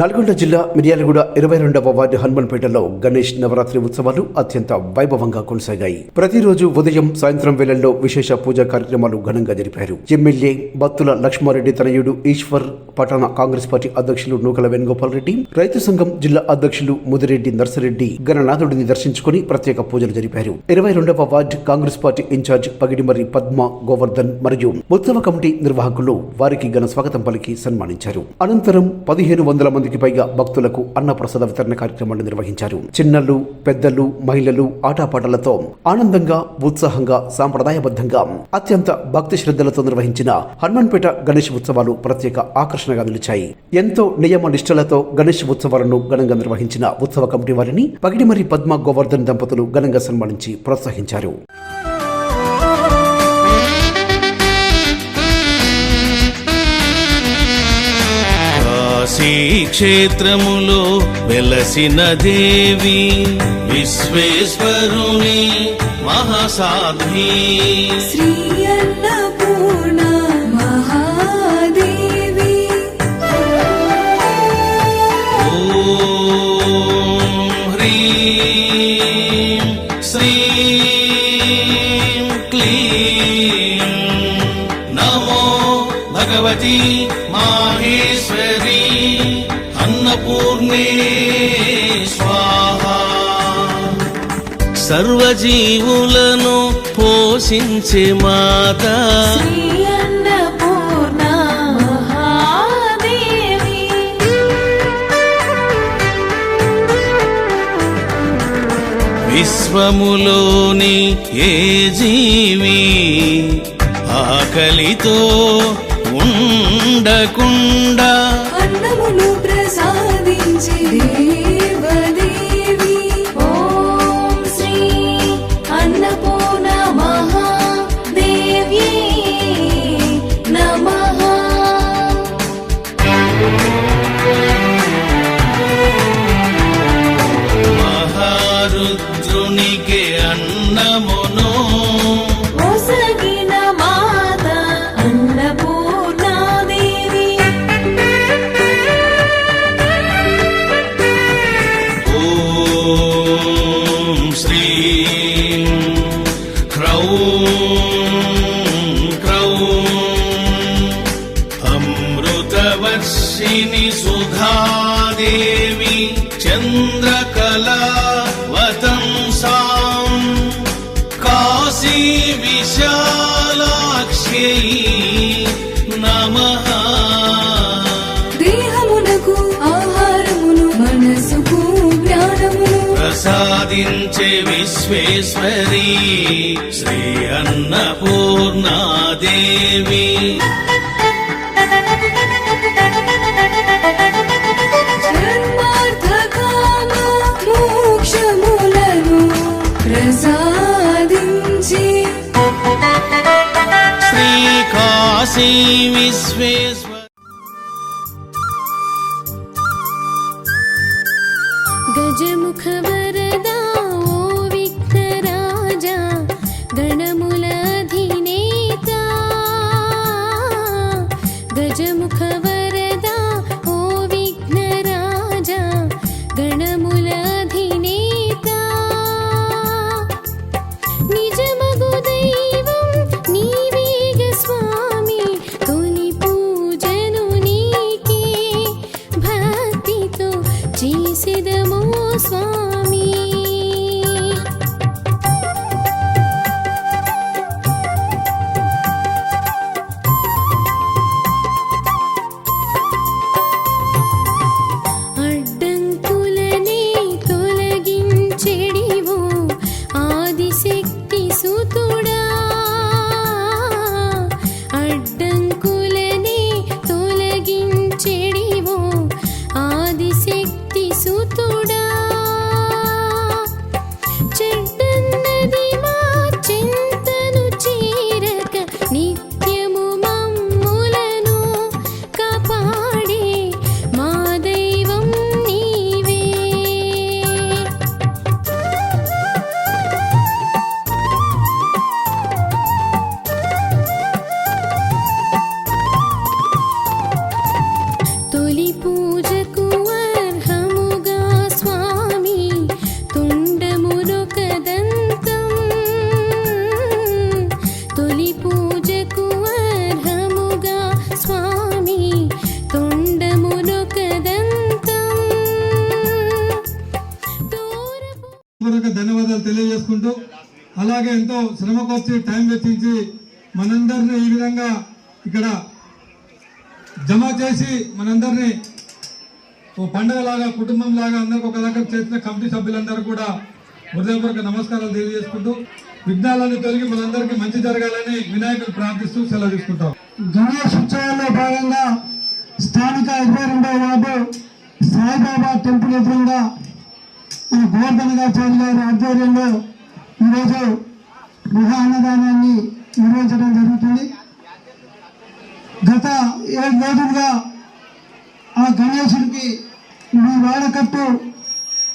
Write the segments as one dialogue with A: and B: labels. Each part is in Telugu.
A: నల్గొండ జిల్లా మిర్యాలగూడ ఇరవై రెండవ వార్డు హనుమన్పేటలో గణేష్ నవరాత్రి ఉత్సవాలు అత్యంత వైభవంగా కొనసాగాయి. ప్రతిరోజు ఉదయం సాయంత్రం వేళల్లో విశేష పూజా కార్యక్రమాలు ఘనంగా జరిపారు. ఎమ్మెల్యే బత్తుల లక్ష్మారెడ్డి తనయుడు ఈశ్వర్ పట్టణ కాంగ్రెస్ పార్టీ అధ్యక్షులు నూకల వేణుగోపాల్ రెడ్డి రైతు సంఘం జిల్లా అధ్యక్షులు ముదిరెడ్డి నర్సిరెడ్డి గణనాథుడిని దర్శించుకుని ప్రత్యేక పూజలు జరిపారు. ఇరవై రెండవ ward Congress party incharge Pagidimarri Padma Govardhan మరియు ఉత్సవ కమిటీ నిర్వాహకులు వారికి ఘన స్వాగతం పలికి సన్మానించారు. అనంతరం పదిహేను వందల మంది మందికి పైగా భక్తులకు అన్నప్రసాద వితరణ కార్యక్రమాన్ని నిర్వహించారు. చిన్నలు పెద్దలు మహిళలు ఆటపాటలతో ఆనందంగా ఉత్సాహంగా సాంప్రదాయబద్ధంగా అత్యంత భక్తి శ్రద్ధలతో నిర్వహించిన హనుమాన్పేట గణేష్ ఉత్సవాలు ప్రత్యేక ఆకర్షణగా నిలిచాయి. ఎంతో నియమ నిష్ఠలతో గణేష్ ఉత్సవాలను ఘనంగా నిర్వహించిన ఉత్సవ కమిటీ వారిని పగిడిమరి పద్మ గోవర్ధన్ దంపతులు ఘనంగా సన్మానించి ప్రోత్సహించారు.
B: క్షేత్రములో వెలసిన దేవి విశ్వేశ్వరుని మహాసాధ్వి.
C: శ్రీ అన్నపూర్ణ
B: భగవతి మాహేశ్వరి అన్నపూర్ణే స్వాహా. సర్వజీవులను పోషించే మాత విశ్వములోని ఏ జీవి ఆకలితో ఉండకుండా
C: అన్నమును ప్రసాదించే
B: అమృతవర్షిణి సుధాదేవి చంద్రకళావతంసాం కాశీ విశాలాక్ష్యై నమః.
C: దేహమునకు ఆహారమును మనసుకు జ్ఞానమును
B: ప్రసాదించే విశ్వేశ్వరి శ్రీ అన్నపూర్ణాదేవి. శ్రీ కాశీ విశ్వేశ్వర
D: గజముఖ
E: ధన్యవాదాలు తెలియజేసుకుంటూ అలాగే ఎంతో శ్రమకొచ్చి టైం వెచ్చించి మనందరినీ ఈ విధంగా ఇక్కడ జమ చేసి మనందరినీ ఓ పండుగలాగా కుటుంబంలాగా అందరికి ఒక దగ్గర చేసిన కమిటీ సభ్యులందరూ కూడా హృదయపూర్వక నమస్కారాలు తెలియజేసుకుంటూ విఘ్నాలను తొలగి మనందరికీ మంచి జరగాలని వినాయకుడు ప్రార్థిస్తూ సెలవు తీసుకుంటాం.
F: గణేష్ ఉత్సవాల్లో భాగంగా స్థానిక ఇరవై రెండవ వార్డు సాయిబాబా టెంపుల్ ఎదురుగా మన గోవర్ధన గారి గారి ఆధ్వర్యంలో ఈరోజు గృహ అన్నదానాన్ని నిర్వహించడం జరుగుతుంది. గత ఏడు రోజులుగా ఆ గణేశుడికి మీ వాడకట్టు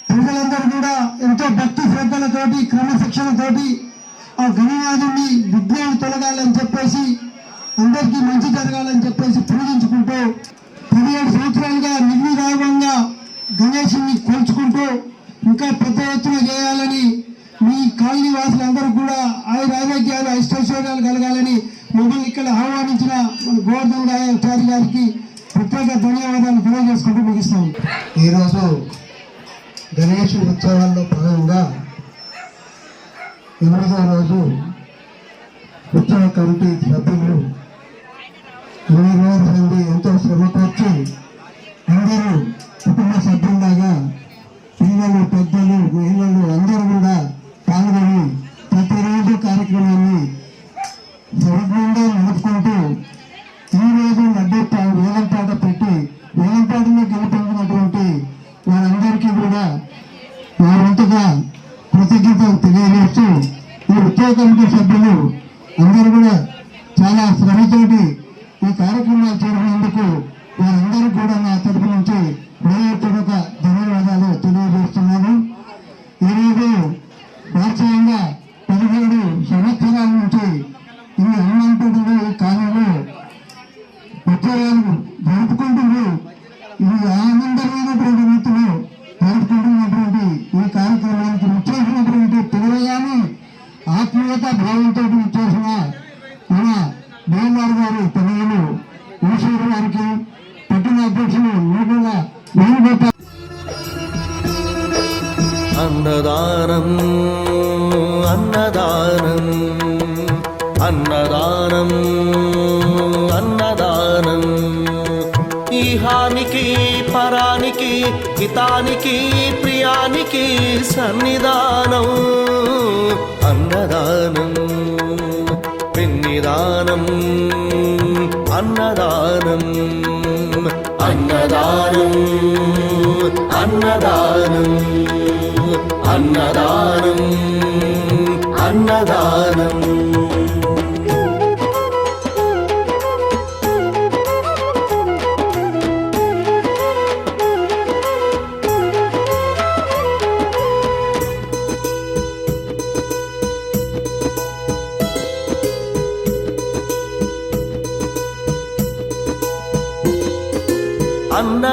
F: ప్రజలందరూ కూడా ఎంతో భక్తి శ్రద్ధలతోటి క్రమశిక్షణతోటి ఆ గణనాథుని విఘ్నాలు తొలగాలని చెప్పేసి అందరికీ మంచి జరగాలని చెప్పేసి పూజించుకుంటూ పదిహేడు సంవత్సరాలుగా నిర్విరామంగా గణేశుని కొలుచుకుంటూ ఇంకా పెద్ద ఎత్తున చేయాలని మీ కాలనీ వాసులందరూ కూడా ఆయుర ఆరోగ్యాలు ఐశ్వర్యాలు కలగాలని మమ్మల్ని ఇక్కడ ఆహ్వానించిన గోవర్ధన్ గారి గారికి ప్రత్యేక ధన్యవాదాలు తెలియజేసుకుంటూ ముగిస్తాం ఈరోజు గణేష్ ఉత్సవాల్లో భాగంగా ఎనిమిదో రోజు ఉత్సవ కమిటీ సభ్యులు ఇరవై రోజుల నుండి ఎంతో శ్రమపరిచి అందరూ కుటుంబ సభ్యులాగా పిల్లలు పెద్దలు మహిళలు అందరూ వారందరూ కూడా నా తరపు నుంచి
G: அன்னைக்கு சன்னிதானம் அன்னதானம் பெண்ணிதானம் அன்னதானம் அன்னதானம் அன்னதானம் அன்னதானம் அன்னதானம்.